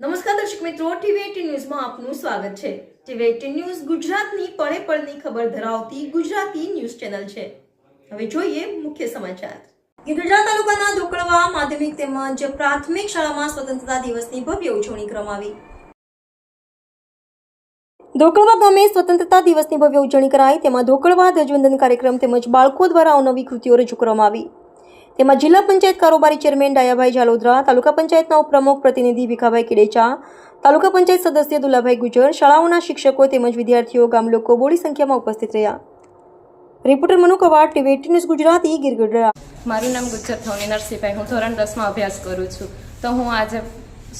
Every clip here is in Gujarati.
નમસ્કાર દર્શક મિત્રો, ટીવી ન્યૂઝમાં આપનું સ્વાગત છે. ટીવી ન્યૂઝ ગુજરાતની પળે પળની ખબર ધરાવતી ગુજરાતી ન્યૂઝ ચેનલ છે. હવે જોઈએ મુખ્ય સમાચાર. ગીરજા તાલુકાના ધોકડવા માધ્યમિક તેમજ પ્રાથમિક શાળામાં સ્વતંત્રતા દિવસની ભવ્ય ઉજવણી કરવામાં ધોકળવા ગામે સ્વતંત્રતા દિવસની ભવ્ય ઉજવણી કરાઈ, તેમાં ધોકળવા ધ્વજવંદન કાર્યક્રમ તેમજ બાળકો દ્વારા અવનવી કૃતિઓ રજૂ કરવામાં આવી. તેમાં જિલ્લા પંચાયત કારોબારી ચેરમેન ડાયાભાઈ જાલોદરા, તાલુકા પંચાયતના ઉપપ્રમુખ પ્રતિનિધિ ભીખાભાઈ કિડેચા, તાલુકા પંચાયત સદસ્ય દુલાભાઈ ગુજર, શાળાઓના શિક્ષકો તેમજ વિદ્યાર્થીઓ, ગામ લોકો બોડી સંખ્યામાં ઉપસ્થિત રહ્યા. Reporter Manu Kavad, TV news Gujarati ગિરગઢરા મારું નામ ગુજર થવની નરસિંહભાઈ. હું ધોરણ દસમાં અભ્યાસ કરું છું. તો હું આજે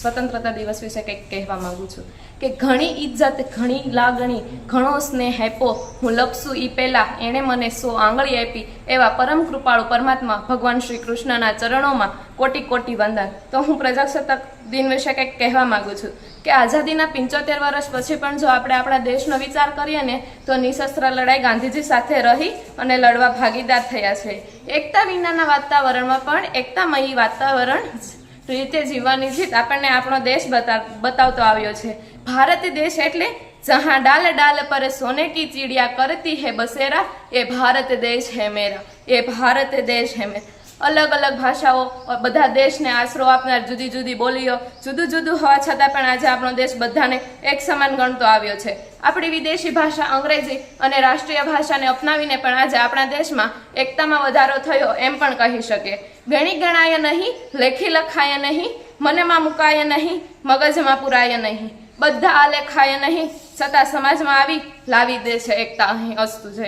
સ્વતંત્રતા દિવસ વિશે કંઈક કહેવા માગું છું. કે ઘણી ઇજ્જત ઘણી લાગણી, ઘણો સ્નેહ આપ્યો, હું લપસું એ પહેલાં, એણે મને સો આંગળી આપી, એવા પરમ કૃપાળુ પરમાત્મા ભગવાન શ્રી કૃષ્ણના ચરણોમાં કોટી કોટી વંદન. તો હું પ્રજાસત્તાક દિન વિશે કંઈક કહેવા માગું છું કે આઝાદીના પંચોતેર વર્ષ પછી પણ જો આપણે આપણા દેશનો વિચાર કરીએ ને, તો નિશસ્ત્ર લડાઈ ગાંધીજી સાથે રહી અને લડવા ભાગીદાર થયા છે. એકતા વિનાના વાતાવરણમાં પણ એકતામયી વાતાવરણ રીતે જીવવાની જીત આપણને આપણો દેશ બતા, બતાવતો આવ્યો છે. ભારત દેશ એટલે જહાં ડાલ ડાલ પર સોને કી ચીડિયા કરતી હે બસેરા, એ ભારત દેશ હે મેરા, એ ભારત દેશ હે મેરા. અલગ અલગ ભાષાઓ, બધા દેશને આશરો આપનાર જુદી જુદી બોલીઓ, જુદું જુદું હોવા છતાં પણ આજે આપણો દેશ બધાને એક સમાન ગણતો આવ્યો છે. આપણી વિદેશી ભાષા અંગ્રેજી અને રાષ્ટ્રીય ભાષાને અપનાવીને પણ આજે આપણા દેશમાં એકતામાં વધારો થયો એમ પણ કહી શકીએ ગણી ગણાય નહીં, લેખી લખાય નહીં, મનમાં મુકાય નહીં, મગજમાં પુરાય નહીં. બધા આલેખાય નહીં છતાં સમાજમાં આવી, લાવી દે છે એકતા અહીં અસ્તુ જય